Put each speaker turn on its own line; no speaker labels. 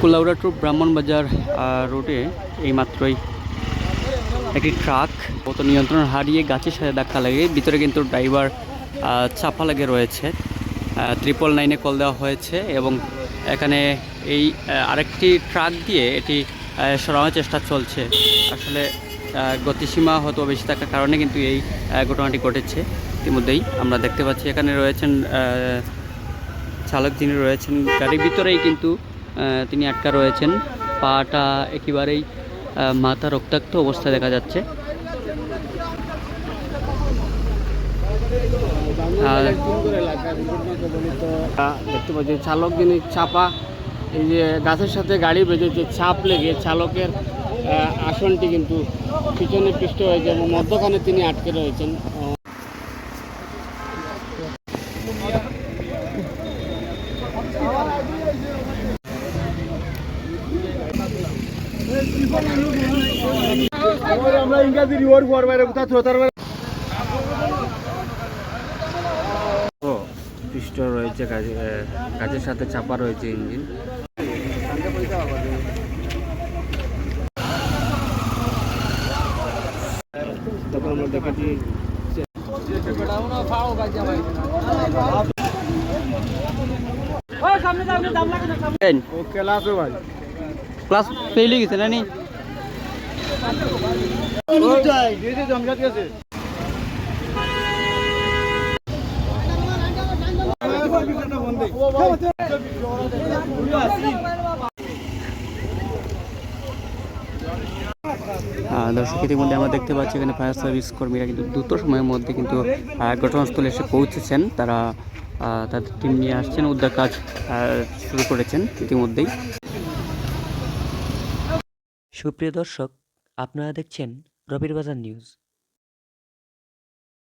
Kulaura two Brahmanbazar রোডে এইমাত্রই একটি truck কত নিয়ন্ত্রণ হারিয়ে গাছের সাথে ধাক্কা লাগে ভিতরে কিন্তু ড্রাইভার চাপা লেগে রয়েছে। ট্রিপল নাইনে কল দেওয়া হয়েছে এবং এখানে এই আরেকটি ট্রাক দিয়ে এটি সরানোর চেষ্টা চলছে। আসলে গতিসীমা হয়তো বেশি থাকার কারণে কিন্তু এই ঘটনাটি ঘটেছে। ইতিমধ্যেই আমরা দেখতে পাচ্ছি এখানে রয়েছেন চালক যিনি রয়েছেন, গাড়ির ভিতরেই কিন্তু তিনি আটকা রয়েছেন। পাটা একেবারেই মাথা রক্তাক্ত অবস্থায় দেখা যাচ্ছে। আর
দেখতে পাচ্ছি চালক যিনি চাপা, এই যে গাছের সাথে গাড়ি বেজেছে চাপ লেগে চালকের আসনটি কিন্তু পিছনে পৃষ্ঠ হয়েছে এবং মধ্যখানে তিনি আটকে রয়েছেন।
আমরা ইংরাজি রিওয়ার্ড করবার থ্রোতার
পৃষ্ঠ রয়েছে কাজের সাথে চাপা রয়েছে ইঞ্জিন তখন আমরা ওকে
ভাই। ক্লাস
ফেল গেছে না নি দর্শক, ইতিমধ্যে আমরা দেখতে পাচ্ছি এখানে ফায়ার সার্ভিস কর্মীরা কিন্তু দ্রুত সময়ের মধ্যে কিন্তু ঘটনাস্থলে এসে পৌঁছেছেন। তারা তাদের টিম নিয়ে আসছেন, উদ্ধার কাজ শুরু করেছেন ইতিমধ্যেই।
সুপ্রিয় দর্শক আপনারা দেখছেন রবির বাজার নিউজ।